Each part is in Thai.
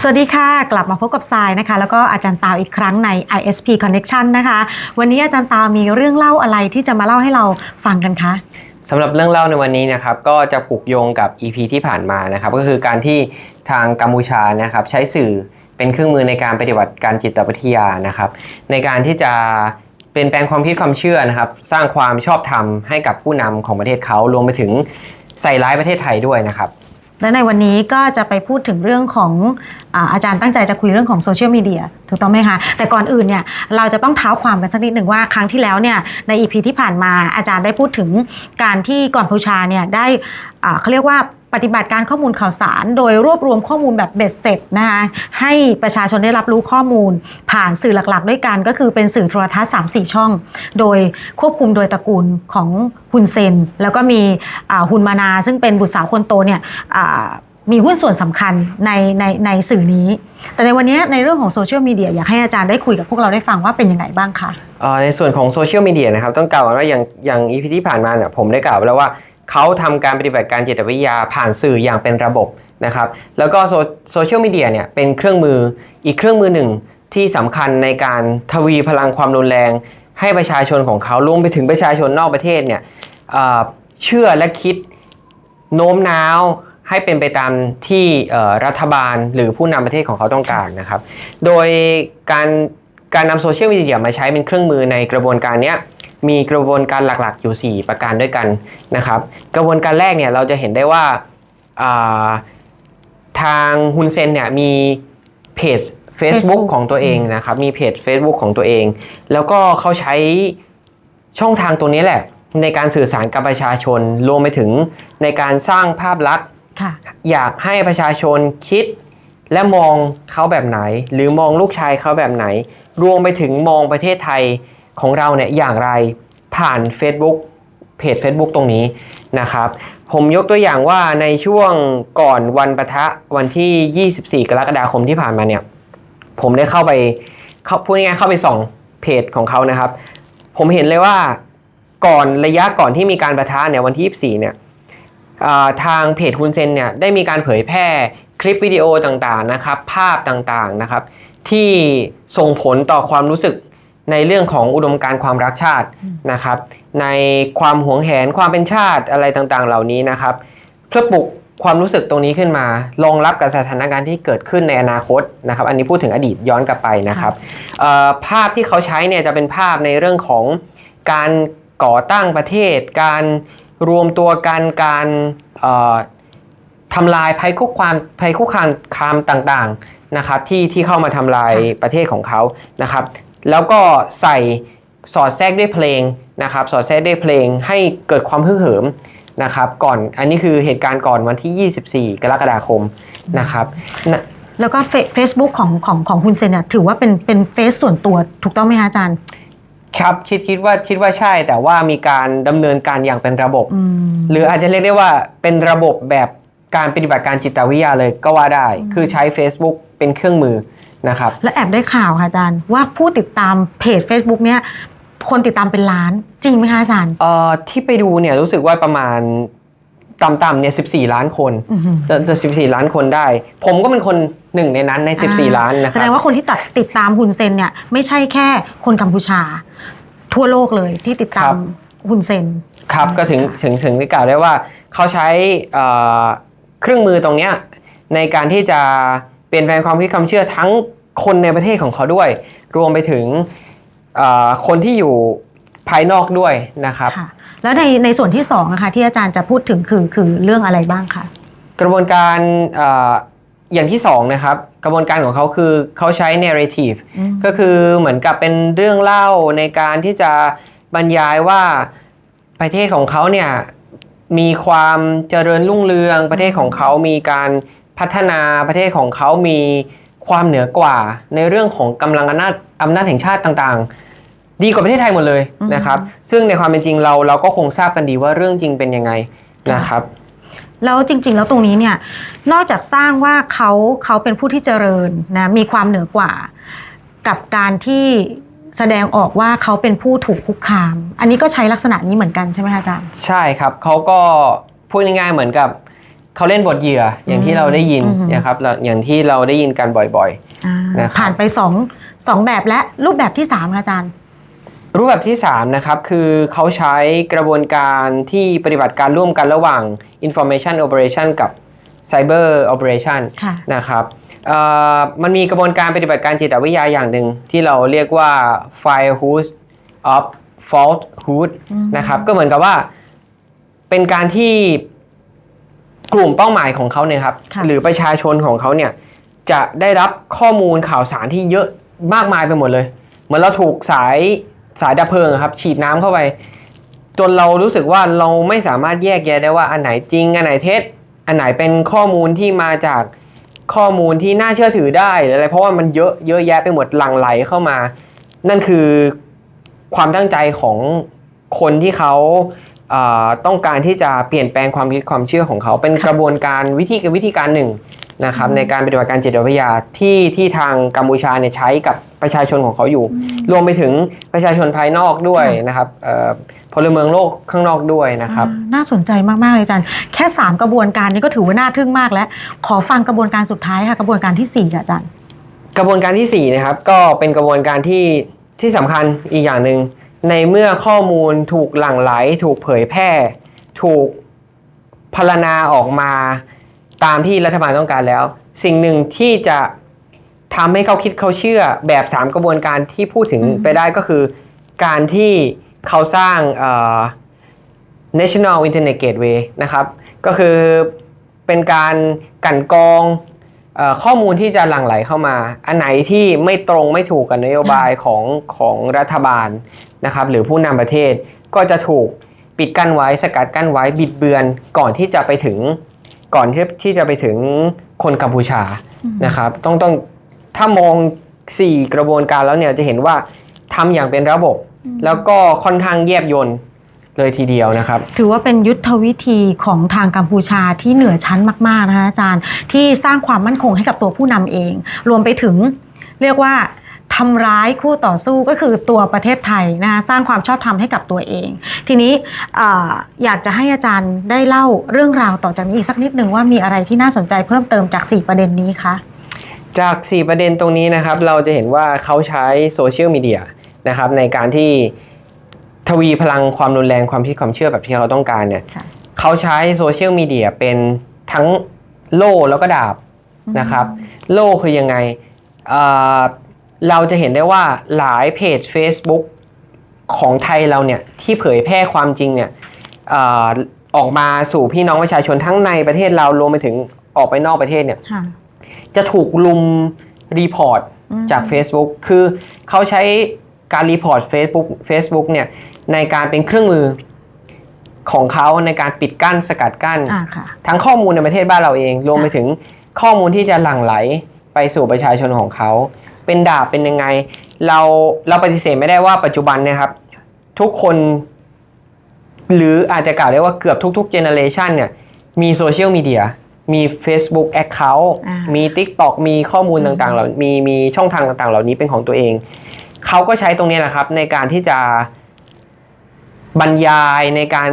สวัสดีค่ะ กลับมาพบกับทรายนะคะ แล้วก็อาจารย์ตาวอีกครั้งใน ISP Connection นะคะ วันนี้อาจารย์ตาวมีเรื่องเล่าอะไรที่จะมาเล่าให้เราฟังกันคะสำหรับเรื่องเล่าในวันนี้นะครับก็จะผูกโยงกับ EP ที่ผ่านมานะครับก็คือการที่ทางกัมพูชานะครับใช้สื่อเป็นเครื่องมือในการปฏิบัติการจิตวิทยานะครับ ในการที่จะเปลี่ยนแปลงความคิดความเชื่อนะครับ สร้างความชอบธรรมให้กับผู้นำของประเทศเขารวมไปถึงใส่ร้ายประเทศไทยด้วยนะครับ และในวันนี้ก็จะไปพูดถึงเรื่องของอาอาจารย์ตั้งใจจะคุยเรื่องของโซเชียลมีเดียถูกต้องไหมคะ แต่ก่อนอื่นเนี่ยเราจะต้องเท้าความกันสักนิดหนึ่งว่าครั้งที่แล้วเนี่ยในอีพีที่ผ่านมาอาจารย์ได้พูดถึงการที่ก่อนพูชาเนี่ยได้อ่าเขาเรียกว่า ปฏิบัติการข้อมูลข่าวสาร โดยรวบรวมข้อมูลแบบเบ็ดเสร็จนะคะให้ประชาชนได้รับรู้ข้อมูล ผ่านสื่อหลักๆ ด้วยกันก็คือเป็นสื่อโทรทัศน์3-4 ช่อง โดยควบคุมโดยตระกูลของฮุนเซน แล้วก็มีฮุนมานา ซึ่งเป็นบุตรสาวคนโตเนี่ยมีหุ้นส่วนสำคัญในในในสื่อนี้ แต่ในวันนี้ในเรื่องของโซเชียลมีเดียอยากให้อาจารย์ได้คุยกับพวกเราได้ฟังว่าเป็นยังไงบ้างคะในส่วนของโซเชียลมีเดียนะครับต้องกล่าวก่อนว่าอย่างอย่าง EP ที่ผ่านมาเนี่ยผมได้กล่าวไปแล้วว่า เขาทำการปฏิบัติการจิตวิทยาผ่านสื่ออย่างเป็นระบบนะครับ แล้วก็โซเชียลมีเดียเนี่ยเป็นเครื่องมืออีกเครื่องมือหนึ่งที่สำคัญในการทวีพลังความรุนแรง ให้ประชาชนของเขารวมไปถึงประชาชนนอกประเทศเนี่ยเชื่อและคิดโน้มน้าวให้เป็นไปตามที่รัฐบาลหรือผู้นำประเทศของเขาต้องการนะครับ โดยการการนำโซเชียลมีเดียมาใช้เป็นเครื่องมือในกระบวนการเนี้ย มีกระบวนการหลักๆอยู่ 4 ประการด้วยกันนะครับ กระบวนการแรกเนี่ยเราจะเห็นได้ว่าอ่าทางฮุนเซนเนี่ยมีเพจ Facebook, Facebook ของตัวเองนะครับ มีเพจ Facebook ของตัวเอง แล้วก็เขาใช้ช่องทางตัวนี้แหละ ในการสื่อสารกับประชาชนรวมไปถึงในการสร้างภาพลักษณ์ค่ะอยากให้ประชาชนคิดและมองเขาแบบไหน หรือมองลูกชายเขาแบบไหน รวมไปถึงมองประเทศไทย ของเราเนี่ยอย่างไรผ่าน Facebook เพจ Facebook ตรงนี้นะครับ ผมยกตัวอย่างว่าในช่วงก่อนวันปะทะวันที่ 24 กรกฎาคมที่ผ่านมาเนี่ย ผมได้เข้าไปเข้าพูดง่ายๆเข้าไปส่องเพจของเขานะครับ ผมเห็นเลยว่าก่อนระยะก่อนที่มีการประทะเนี่ยวันที่ 24 เนี่ยอ่าทางเพจฮุนเซนเนี่ยได้มีการเผยแพร่คลิปวิดีโอต่างๆนะครับ ภาพต่างๆนะครับ ที่ส่งผลต่อความรู้สึก ในเรื่องของอุดมการณ์ความรักชาตินะครับ ในความหวงแหนความเป็นชาติอะไรต่างๆ เหล่านี้นะครับเพื่อปลุกความรู้สึกตรงนี้ขึ้นมารองรับกับสถานการณ์ที่เกิดขึ้นในอนาคตนะครับ อันนี้พูดถึงอดีตย้อนกลับไปนะครับเอ่อภาพที่เขาใช้เนี่ยจะเป็นภาพในเรื่องของการก่อตั้งประเทศ การรวมตัวกันการเอ่อทำลายภัยคุกคามภัยคุกคามคามต่างๆนะครับที่ที่เข้ามาทำลายประเทศของเขานะครับ แล้วก็ใส่สอดแทรกด้วยเพลงนะครับสอดแทรกด้วยเพลงให้เกิดความฮึ่เหิมนะครับก่อนอันนี้คือเหตุการณ์ก่อนวันที่ 24 กรกฎาคมนะครับนะแล้วก็เฟซบุ๊กของของของฮุนเซนเนี่ยถือว่าเป็นเป็นเฟซส่วนตัวถูกต้องไหมคะอาจารย์ ครับคิดคิดว่าคิดว่าใช่แต่ว่ามีการดำเนินการอย่างเป็นระบบอืมหรืออาจจะเรียกได้ว่าเป็นระบบแบบการปฏิบัติการจิตวิทยาเลยก็ว่าได้อืมคือใช้ Facebook เป็นเครื่องมือ นะครับ และแอบได้ข่าวค่ะอาจารย์ ว่าผู้ติดตามเพจ Facebook เนี่ยคนติดตามเป็นล้านจริงไหมคะอาจารย์เอ่อที่ไปดูเนี่ยรู้สึกว่าประมาณต่ำๆเนี่ย14 ล้านคนอื้อหือจะจะ14 ล้านคนได้ ผมก็เป็นคนหนึ่งในนั้นใน 14 ล้านนะคแสรับดงว่าคนที่ตัดติดตามฮุนเซนเนี่ย ไม่ใช่แค่คนกัมพูชา ทั่วโลกเลยที่ติดตามฮุนเซน ครับก็ถึงถึงถึงที่กล่าวได้ว่าเขาใช้เอ่อเครื่องมือตรงเนี้ยในการที่จะ เปลี่ยนแปลงความคิดความเชื่อทั้งคนในประเทศของเขาด้วย รวมไปถึงเอ่อคนที่อยู่ภายนอกด้วยนะครับค่ะแล้วในในส่วนที่สองนะคะที่อาจารย์จะพูดถึงคือคือเรื่องอะไรบ้างคะกระบวนการเอ่ออย่างที่สองนะครับ กระบวนการของเขาคือเขาใช้ narrative อืมก็คือเหมือนกับเป็นเรื่องเล่าในการที่จะบรรยายว่าประเทศของเขาเนี่ยมีความเจริญรุ่งเรืองประเทศของเขามีการ พัฒนาประเทศของเขามีความเหนือกว่าในเรื่องของกำลังอำนาจอำนาจแห่งชาติต่างๆ ดีกว่าประเทศไทยหมดเลยนะครับ ซึ่งในความเป็นจริงเราเราก็คงทราบกันดีว่าเรื่องจริงเป็นยังไงนะครับแล้วจริง ๆ แล้วตรงนี้เนี่ยนอกจากสร้างว่าเขาเขาเป็นผู้ที่เจริญนะมีความเหนือกว่า กับการที่แสดงออกว่าเขาเป็นผู้ถูกคุกคาม อันนี้ก็ใช้ลักษณะนี้เหมือนกันใช่ไหมคะอาจารย์ ใช่ครับเขาก็พูดง่ายๆเหมือนกับ เขาเล่นบทเหยื่ออย่างที่เราได้ยินอืมนะครับแล้วอย่างที่เราได้ยินกันบ่อยอ่านะครับผ่านไปสองสองแบบและรูปแบบที่สามค่ะอาจารย์ๆรูปแบบที่3นะครับคือเขาใช้กระบวนการที่ปฏิบัติการร่วมกันระหว่าง information operation กับ cyber operation ค่ะนะครับเอ่อมันมีกระบวนการปฏิบัติการจิตวิทยาอย่างหนึ่งที่เราเรียกว่า firehood of falsehood อืมนะครับก็เหมือนกับว่าเป็นการที่ กลุ่มเป้าหมายของเขาเนี่ยครับค่ะหรือประชาชนของเขาเนี่ยจะได้รับข้อมูลข่าวสารที่เยอะมากมายไปหมดเลยเหมือนเราถูกสายสายดับเพลิงอะครับฉีดน้ำเข้าไป จนเรารู้สึกว่าเราไม่สามารถแยกแยะได้ว่าอันไหนจริง อันไหนเท็จ อันไหนเป็นข้อมูลที่มาจากข้อมูลที่น่าเชื่อถือได้หรืออะไรเพราะว่ามันเยอะเยอะแยะไปหมดหลั่งไหลเข้ามา นั่นคือความตั้งใจของคนที่เขาเอ่อ ต้องการที่จะเปลี่ยนแปลงความคิดความเชื่อของเขา เป็นค่ะกระบวนการวิธีวิธีการหนึ่งนะครับอืมในการปฏิบัติการจิตวิทยาที่ที่ทางกัมพูชาเนี่ยใช้กับประชาชนของเขาอยู่ รวมไปถึงประชาชนภายนอกด้วยค่ะนะครับเอ่อพลเมืองโลกข้างนอกด้วยนะครับอ่าน่าสนใจมากๆเลยอาจารย์ แค่ 3 กระบวนการนี้ก็ถือว่าน่าทึ่งมากแล้ว ขอฟังกระบวนการสุดท้ายค่ะกระบวนการทีสี่4ค่ะอาจารย์ กระบวนการที่4นะครับก็เป็นกระบวนการที่ที่สำคัญอีกอย่างหนึ่ง ในเมื่อข้อมูลถูกหลั่งไหล ถูกเผยแพร่ ถูกพรรณนาออกมาตามที่รัฐบาลต้องการแล้ว สิ่งหนึ่งที่จะทำให้เขาคิดเขาเชื่อแบบ 3 กระบวนการที่พูดถึงไปได้ก็คือ การที่เขาสร้าง National Internet Gateway นะครับ ก็คือเป็นการกันกองอข้อมูลที่จะหลั่งไหลเข้ามา อันไหนที่ไม่ตรงไม่ถูกกับนโยบายของของรัฐบาล นะครับหรือผู้นำประเทศก็จะถูกปิดกั้นไว้สกัดกั้นไว้บิดเบือนก่อนที่จะไปถึงก่อนที่ที่จะไปถึงคนกัมพูชานะครับ ต้องต้องถ้ามอง 4 กระบวนการแล้วเนี่ยจะเห็นว่าทำอย่างเป็นระบบ แล้วก็ค่อนข้างแยบยนต์เลยทีเดียวนะครับ ถือว่าเป็นยุทธวิธีของทางกัมพูชาที่เหนือชั้นมาก ๆ นะคะอาจารย์ ที่สร้างความมั่นคงให้กับตัวผู้นำเอง รวมไปถึงเรียกว่า ทำร้ายคู่ต่อสู้ก็คือตัวประเทศไทยนะคะสร้างความชอบธรรมให้กับตัวเอง ทีนี้เอ่ออยากจะให้อาจารย์ได้เล่าเรื่องราวต่อจากนี้อีกสักนิดหนึ่งว่ามีอะไรที่น่าสนใจเพิ่มเติมจาก 4 ประเด็นนี้คะจาก 4 ประเด็นตรงนี้นะครับ เราจะเห็นว่าเขาใช้โซเชียลมีเดียนะครับในการที่ทวีพลังความรุนแรงความคิดความเชื่อแบบที่เขาต้องการเนี่ยค่ะเขาใช้โซเชียลมีเดียเป็นทั้งโล่แล้วก็ดาบนะครับ โล่คือยังไง เอ่อเราจะเห็นได้ว่าหลายเพจ Facebook ของไทยเราเนี่ยที่เผยแพร่ความจริงเนี่ยเอ่อออกมาสู่พี่น้องประชาชนทั้งในประเทศเรารวมไปถึงออกไปนอกประเทศเนี่ยค่ะจะถูกลุมรีพอร์ตอืมจาก Facebook คือเขาใช้การรีพอร์ต Facebook Facebook เนี่ยในการเป็นเครื่องมือของเขาในการปิดกั้นสกัดกั้นอ่าค่ะทั้งข้อมูลในประเทศบ้านเราเอง รวมไปถึงข้อมูลที่จะหลั่งไหลไปสู่ประชาชนของเขา เป็นดาบเป็นยังไง เราเราปฏิเสธไม่ได้ว่าปัจจุบันเนะครับ ทุกคน หรืออาจจะกล่าวได้ว่าเกือบทุกๆเจเนอเรชันเนี่ย มีโซเชียลมีเดียมี Facebook Account อ่ามีมี TikTok มีข้อมูลอืมต่างๆเหล่ามีมีช่องทางต่างๆ เหล่านี้เป็นของตัวเอง เขาก็ใช้ตรงนี้แหละครับ ในการที่จะบรรยายในการ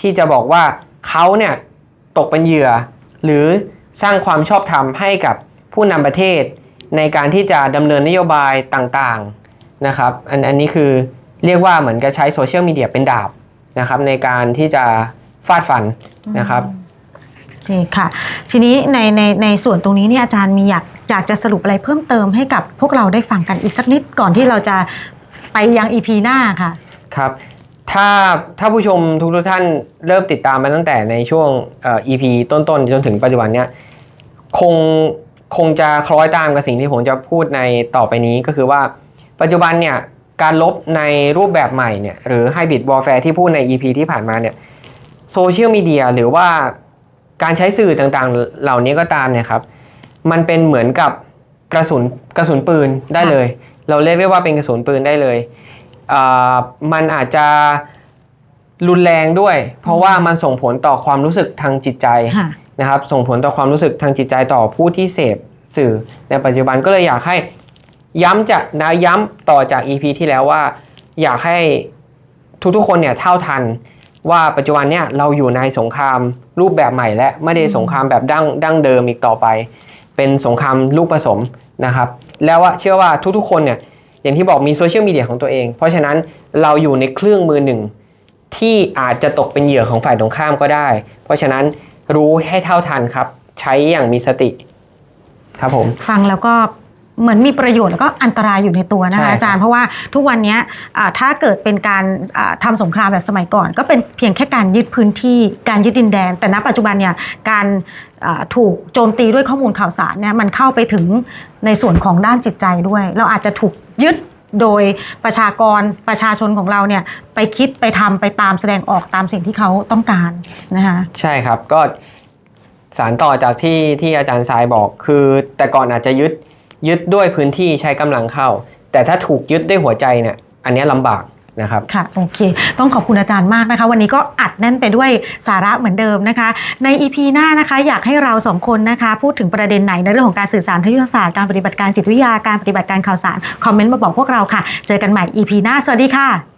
ที่จะบอกว่าเขาเนี่ยตกเป็นเหยื่อ หรือสร้างความชอบธรรมให้กับผู้นำประเทศ ในการที่จะดำเนินนโยบายต่างๆนะครับอันอันนี้คือเรียกว่าเหมือนกับใช้โซเชียลมีเดียเป็นดาบนะครับในการที่จะฟาดฟันนะครับโอเคค่ะ ทีนี้ในในในส่วนตรงนี้เนี่ยอาจารย์มีอยากอยากจะสรุปอะไรเพิ่มเติมให้กับพวกเราได้ฟังกันอีกสักนิดก่อนที่เราจะไปยังอีพีหน้าค่ะครับถ้าถ้าผู้ชมทุกทุกๆท่านเริ่มติดตามมาตั้งแต่ในช่วงเอ่อ EP ต้นๆ จนถึงปัจจุบันเนี้ยคง คงจะคล้อยตามกับสิ่งที่ผมจะพูดในต่อไปนี้ก็คือว่า ปัจจุบันเนี่ยการลบในรูปแบบใหม่เนี่ยหรือ Hybrid Warfare ที่พูดใน EP ที่ผ่านมาเนี่ยโซเชียลมีเดียหรือว่าการใช้สื่อต่างๆ เหล่านี้ก็ตามเนี่ยครับ มันเป็นเหมือนกับกระสุนกระสุนปืนได้เลย เราเรียกได้ว่าเป็นกระสุนปืนได้เลยอ่ามันอาจจะรุนแรงด้วย เพราะว่ามันส่งผลต่อความรู้สึกทางจิตใจ นะครับส่งผลต่อความรู้สึกทางจิตใจต่อผู้ที่เสพสื่อในปัจจุบันก็เลยอยากให้ย้ำจะนะย้ำต่อจาก EP ที่แล้วว่า อยากให้ทุกๆคนเนี่ยเท่าทันว่าปัจจุบันเนี่ยเราอยู่ในสงครามรูปแบบใหม่ และไม่ได้สงครามแบบดั้งดั้งเดิมอีกต่อไป เป็นสงครามลูกผสมนะครับ แล้วว่าเชื่อว่าทุกๆคนเนี่ยอย่างที่บอกมีโซเชียลมีเดียของตัวเอง เพราะฉะนั้นเราอยู่ในเครื่องมือหนึ่งที่อาจจะตกเป็นเหยื่อของฝ่ายตรงข้ามก็ได้ เพราะฉะนั้น รู้ให้เท่าทันครับ ใช้อย่างมีสติ ครับผม ฟังแล้วก็เหมือนมีประโยชน์แล้วก็อันตรายอยู่ในตัวนะใช่ครับคะอาจารย์ เพราะว่าทุกวันเนี้ยอ่าถ้าเกิดเป็นการอ่าทำสงครามแบบสมัยก่อน ก็เป็นเพียงแค่การยึดพื้นที่การยึดดินแดน แต่ณปัจจุบันเนี่ยการอ่าถูกโจมตีด้วยข้อมูลข่าวสารเนี่ยมันเข้าไปถึงในส่วนของด้านจิตใจด้วย เราอาจจะถูกยึด โดยประชากรประชาชนของเราเนี่ยไปคิดไปทำไปตามแสดงออกตามสิ่งที่เขาต้องการนะคะใช่ครับก็สารต่อจากที่ที่อาจารย์ทรายบอกคือ แต่ก่อนอาจจะยึดยึดด้วยพื้นที่ใช้กำลังเข้า แต่ถ้าถูกยึดด้วยหัวใจเนี่ยอันนี้ลำบาก นะครับค่ะโอเค ต้องขอบคุณอาจารย์มากนะคะ วันนี้ก็อัดแน่นไปด้วยสาระเหมือนเดิมนะคะ ใน EP หน้านะคะ อยากให้เราสองคนนะคะ พูดถึงประเด็นไหนในเรื่องของการสื่อสารทางยุทธศาสตร์การปฏิบัติการจิตวิทยาการปฏิบัติการข่าวสารคอมเมนต์มาบอกพวกเราค่ะ เจอกันใหม่ EP หน้าสวัสดีค่ะ